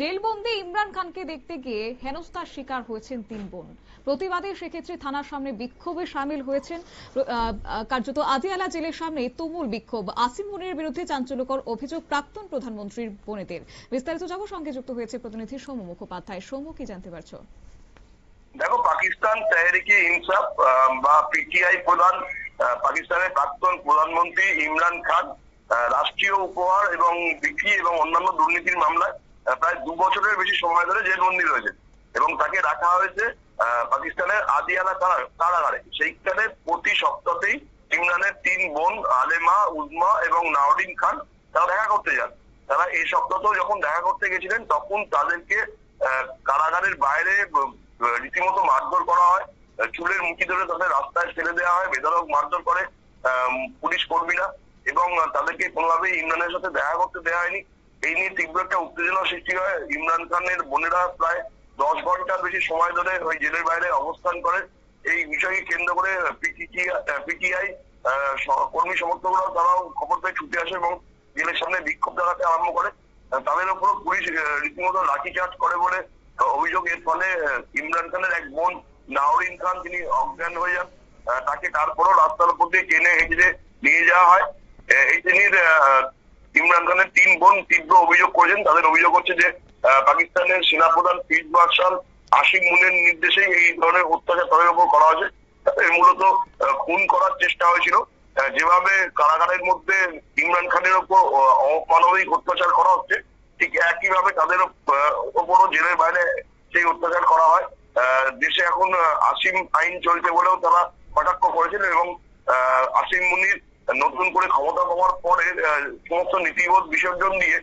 জেলবন্দি ইমরান খানকে দেখতে গিয়ে হেনস্থার শিকার হয়েছেন তিন বোন। প্রতিবাদে সেক্ষেত্রে থানার সামনে বিক্ষোভে সামিল হয়েছেন কার্যত আদিয়ালা জেলের সামনে তুমুল বিক্ষোভ। আসিম মুনির বিরুদ্ধে চাঞ্চল্যকর অভিযোগ প্রাক্তন প্রধানমন্ত্রীর বোনেদের। বিস্তারিত যাব সঙ্গে যুক্ত হয়েছে প্রতিনিধি সৌম মুখোপাধ্যায়। সৌম, কি জানতে পারছ? দেখো, পাকিস্তান তেহরিকে ইনসাফ বা পিটিআই প্রধান পাকিস্তানের প্রাক্তন প্রধানমন্ত্রী ইমরান খান রাষ্ট্রীয় উপহার এবং বিক্রি এবং অন্যান্য দুর্নীতির মামলায় প্রায় দু বছরের বেশি সময় ধরে জেলবন্দি রয়েছে। এবং তাকে রাখা হয়েছে পাকিস্তানের আদিয়ালা কারাগারে। সেইখানে প্রতি সপ্তাহেই ইমরানের তিন বোন, আলেমা, উজমা এবং নাওরিন খান, তারা দেখা করতে যান। তারা এই সপ্তাহতেও যখন দেখা করতে গেছিলেন, তখন তাদেরকে কারাগারের বাইরে রীতিমতো মারধর করা হয়। চুলের মুখি ধরে তাদের রাস্তায় ফেলে দেওয়া হয়, বেধড়ক মারধর করে পুলিশ কর্মীরা। এবং তাদেরকে কোনোভাবেই ইমরানের সাথে দেখা করতে দেওয়া হয়নি। এই নিয়ে তীব্র একটা উত্তেজনা সৃষ্টি হয়। ইমরান খানের বোনেরা প্রায় দশ ঘণ্টার বেশি সময় ধরে ওই জেলের বাইরে অবস্থান করে। এই বিষয়কে কেন্দ্র করে পিটিআই কর্মী সমর্থকরা তারাও খবর পেয়ে ছুটে আসে এবং জেলের সামনে বিক্ষোভ দেখাতে আরম্ভ করে। তাদের উপর পুলিশ রীতিমতো লাঠিচার্জ করে বলে অভিযোগ। এর ফলে ইমরান খানের এক বোন নাওরিন খান তিনি অজ্ঞান হয়ে যান। তাকে তারপরও রাস্তার উপর দিয়ে টেনে হেঁচড়ে নিয়ে যাওয়া হয়। এই আহ, ইমরান খানের তিন বোন তীব্র অভিযোগ করেছেন। তাদের অভিযোগ হচ্ছে যে পাকিস্তানের সেনাপ্রধান ফিল্ড মার্শাল আসিম মুনের নির্দেশে এই ধরনের অত্যাচার তাদের উপর করা হয়েছে। তাদের মূলত খুন করার চেষ্টা হয়েছিল। যেভাবে কারাগারের মধ্যে ইমরান খানের উপর অমানবিক অত্যাচার করা হচ্ছে, ঠিক একইভাবে তাদের উপরও জেলের বাইরে সেই অত্যাচার করা হয়। দেশে এখন আসিম আইন চলছে বলেও তারা কটাক্ষ করেছেন এবং আসিম মুনির নতুন করে ক্ষমতা পাওয়ার পরে সমস্ত নীতিবোধ বিসর্জন দিয়ে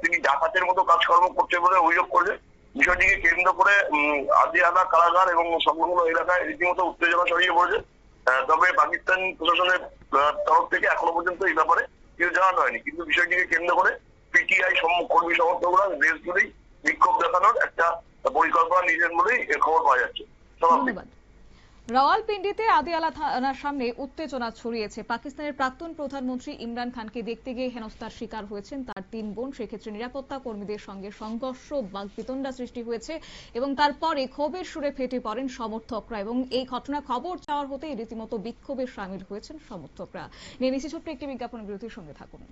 তিনি ডাকাতের মতো কাজকর্ম করছে বলে অভিযোগ করেছে বিষয়টিকে কেন্দ্র করে উম, আদিয়ালা কারাগার এবং সংলগ্ন এলাকায় রীতিমতো উত্তেজনা ছড়িয়ে পড়েছে। তবে পাকিস্তান প্রশাসনের তরফ থেকে এখনও পর্যন্ত এই ব্যাপারে কিছু জানানো হয়নি। কিন্তু বিষয়টিকে কেন্দ্র করে পিটিআই কর্মী সমর্থকরা দেশ জুড়েই বিক্ষোভ দেখানোর একটা পরিকল্পনা নিয়েছেন বলেই খবর পাওয়া যাচ্ছে। ধন্যবাদ। রাওয়ালপিন্ডিতে আদিয়ালা থানার সামনে উত্তেজনা ছড়িয়েছে। পাকিস্তানের প্রাক্তন প্রধানমন্ত্রী ইমরান খানকে দেখতে গিয়ে হেনস্থার শিকার হয়েছেন তার তিন বোন। সেক্ষেত্রে নিরাপত্তা কর্মীদের সঙ্গে সংঘর্ষ বাকবিতণ্ডা সৃষ্টি হয়েছে এবং তারপরে ক্ষোভের সুরে ফেটে পড়েন সমর্থকরা এবং এই ঘটনা খবর চাওয়ার হতেই রীতিমতো বিক্ষোভে সামিল হয়েছেন সমর্থকরা। নিয়ে নিচ্ছি ছোট্ট একটি বিজ্ঞাপন, বিরতির সঙ্গে থাকুন।